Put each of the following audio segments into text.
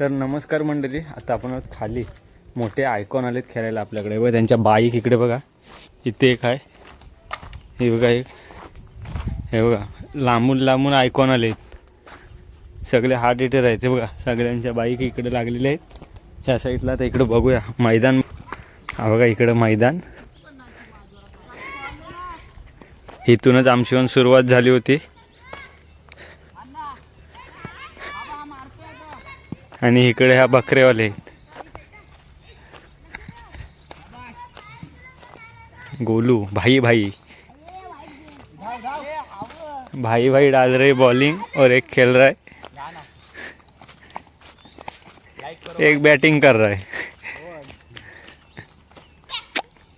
तर नमस्कार मंडळी आता आपण खाली. मोठे आयकॉन आलेत खेळायला आपल्याकडे. व त्यांच्या बाईक इकडे बघा. इथे एक आहे. हे बघा एक. हे बघा लांबून लांबून आयकॉन आलेत. सगळे हार्ट हिटर आहेत. हे बघा सगळ्यांच्या बाईक इकडे लागलेल्या आहेत. ह्या साईडला तर इकडं बघूया. मैदान. हा बघा इकडं मैदान. इथूनच आमची पण सुरुवात झाली होती. आणि इकडे ह्या बकरेवाले आहेत. गोलू भाई भाई. भाई भाई डाल रहे बॉलिंग और एक खेल रहा है. एक बैटिंग कर रहा है.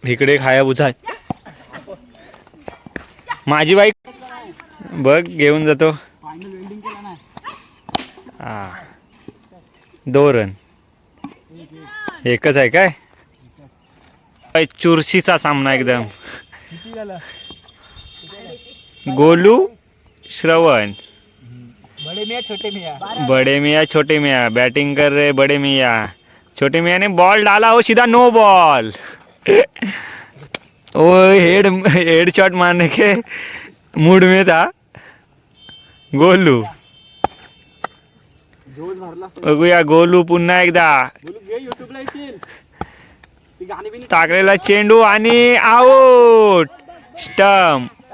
इकडे हायाबुसा आहे माझी बाईक बघ घेऊन जातो. हा. दो रन एकच आहे काय? चुरशीचा सामना एकदम. गोलू श्रवण. बड़े मिया छोटे मिया. बड़े मिया छोटे मिया बैटिंग कर रहे बड़े मिया. छोटे मियाने बॉल डाला हो सीधा नो बॉल. वो हेड हेड शॉट मारने के मूड में था. गोलू. भरला बघूया गोलू पुन्हा एकदा युट्यूबला येशील टाकलेला चेंडू आणि आऊट स्टम्प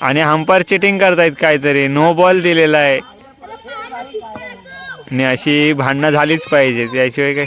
आणि हंपर चिटिंग करतायत काहीतरी नो बॉल दिलेला आहे आणि अशी भांडणं झालीच पाहिजे त्याशिवाय काय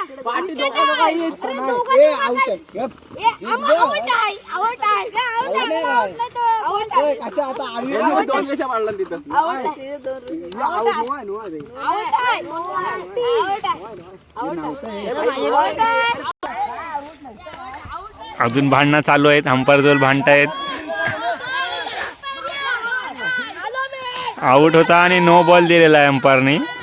पाठी येत. ए आउट? आहे गप. ए, दोन कशा पाडला तिथं Out. आउट नो आहे नो आहे. अजून भांडणं चालू आहेत हंपरजोल भांडतायत आऊट होता आणि नो बॉल दिलेला आहे अंपायरने Out आहे.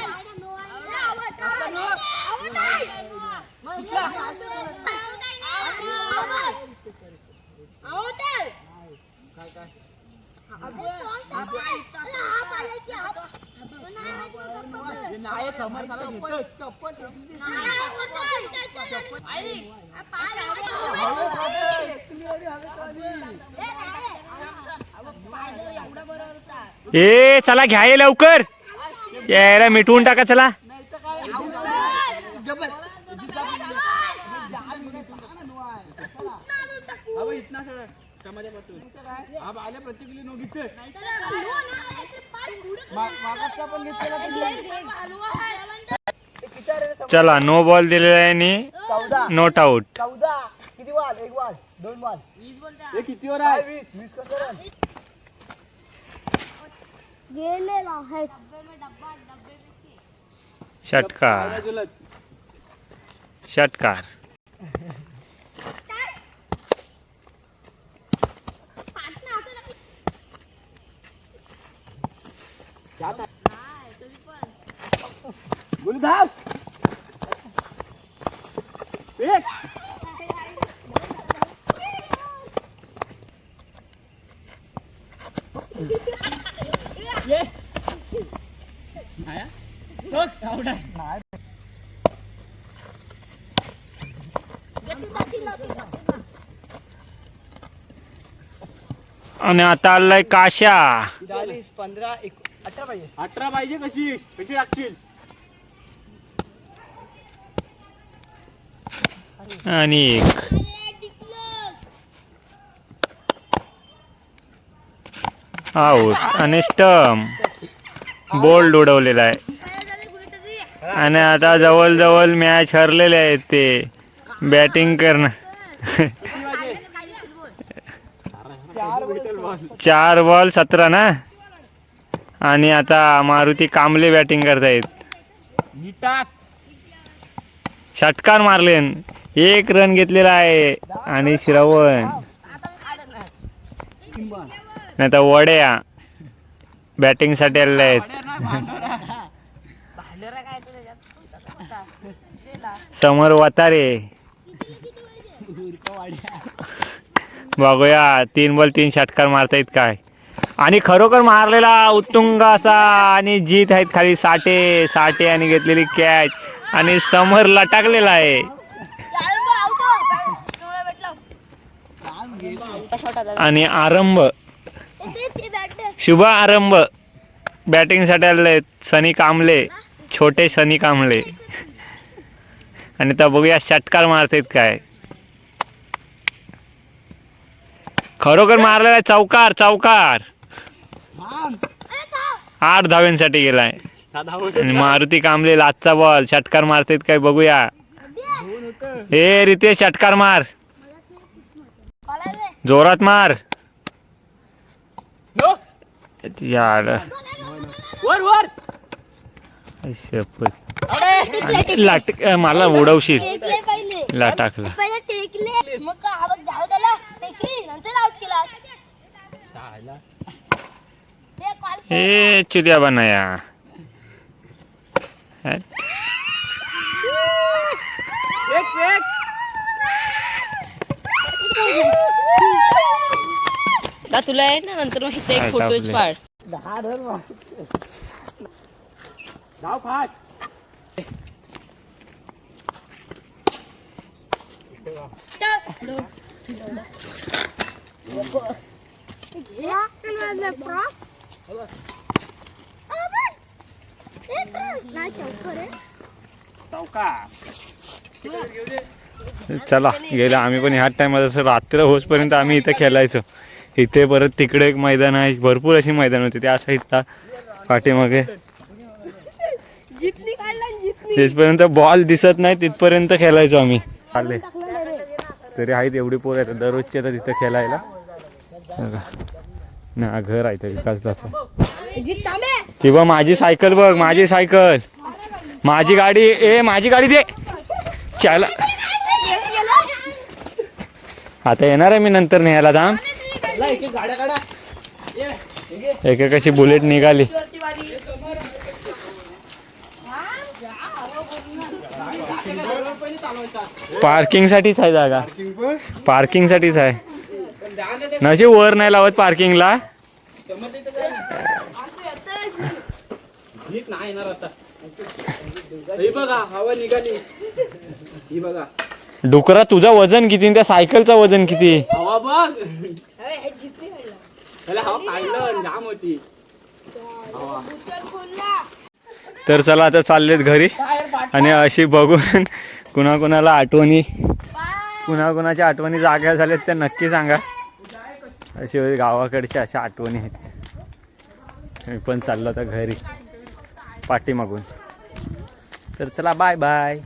नाही समोर मला घेतोय. चप्पल ए चला घ्या लवकर यायला मिटवून टाका चला अबे इतना सर समाजा पासून अब आल्या प्रत्येक नो घेतोय मागासचा पण घेतलेला चला नो बॉल दिलेला आहे नॉट आऊट चौदा. किती बॉल एक बॉल दोन बॉल हे किती वर आहे? वीस वीस कसं रन गेलेला आहे. षटकार. षटकार. बोलू धाव एक. आणि आता आलाय काशा. चाळीस पंधरा एक अठरा पाहिजे. अठरा पाहिजे कशी? कशी टाकशील आणि एक. आऊट आणि स्टम बोल्ड उडवलेला आहे. आणि आता जवळजवळ मॅच हरलेले आहेत ते. बॅटिंग करणं. चार बॉल सतरा ना? आणि आता मारुती कांबले बॅटिंग करतायत. षटकार मारले एक रन घेतलेला आहे. आणि श्रवण. नाही तर वड्या. बॅटिंगसाठी आलेले आहेत. समोर वतारे. बघूया तीन बॉल तीन षटकार मारतायत काय. आणि खरोखर मारलेला उत्तुंग असा आणि जीत आहेत खाली साठे साठे आणि घेतलेली कॅच आणि समर लटाकलेला आहे. आणि आरंभ. शुभ आरंभ. बॅटिंगसाठी आले सनी कांबळे छोटे सनी कांबले आणि तर बघूया षटकार मारतेत काय. खरोखर मारलेला आहे. चौकार चौकार. आठ धाव्यांसाठी गेलाय. आणि मारुती कांबळे लाचचा बॉल षटकार मारतायत काय बघूया. हे रितेश षटकार मार. जोरात मार. यार. वर वर. शपथ. लाट मला उडवशील. ला टाकला पहिले टेकले मग का आवाज धाव त्याला टेकली नंतर आउट केला ते कॉल ए चिडिया बनाया एक एक का तुला आहे ना नंतर मग इथे एक फोटोज टाकले? पाड. दहा धाव फाट. आहे चला गेला. आम्ही पण ह्याच टायमात असं रात्र होसपर्यंत आम्ही इथं खेळायचो. इथे परत तिकडे एक मैदान आहे. भरपूर अशी मैदान होती. त्या साईडला पाठीमागे. जिथपर्यंत बॉल दिसत नाही तिथपर्यंत खेळायचो आम्ही. आले. तरी आहेत एवढी पोर आहेत. दररोजचे तर तिथं खेळायला. ना घर आहे ते विकासदाचं जित थांबे ती बघ माझी सायकल बघ माझी सायकल. माझी गाडी ए माझी गाडी दे. चाला. आता येणार आहे मी नंतर न्यायला थांब एक एक गाड्या काढा एक एक अशी बुलेट निघाली. पार्किंग साठीच आहे जागा. पार्किंग साठीच आहे. नशी वर नाही लावत पार्किंगला नाही येणार आता बघा हवा निघाली ही बघा डुकरा तुझा वजन किती आणि त्या सायकलचं वजन किती? हवा बघ त्याला हवा काढलं जाम होती हवा तर चला आता चाललेत घरी आणि अशी बघून कुणाकुणाला आठवणी कुणाकुणाच्या आठवणी जाग्या झाल्यात त्या नक्की सांगा. अशी गावाकडच्या अशा आठवणी आहेत. मी पण चाललो आता घरी पाठीमागून. तर चला बाय बाय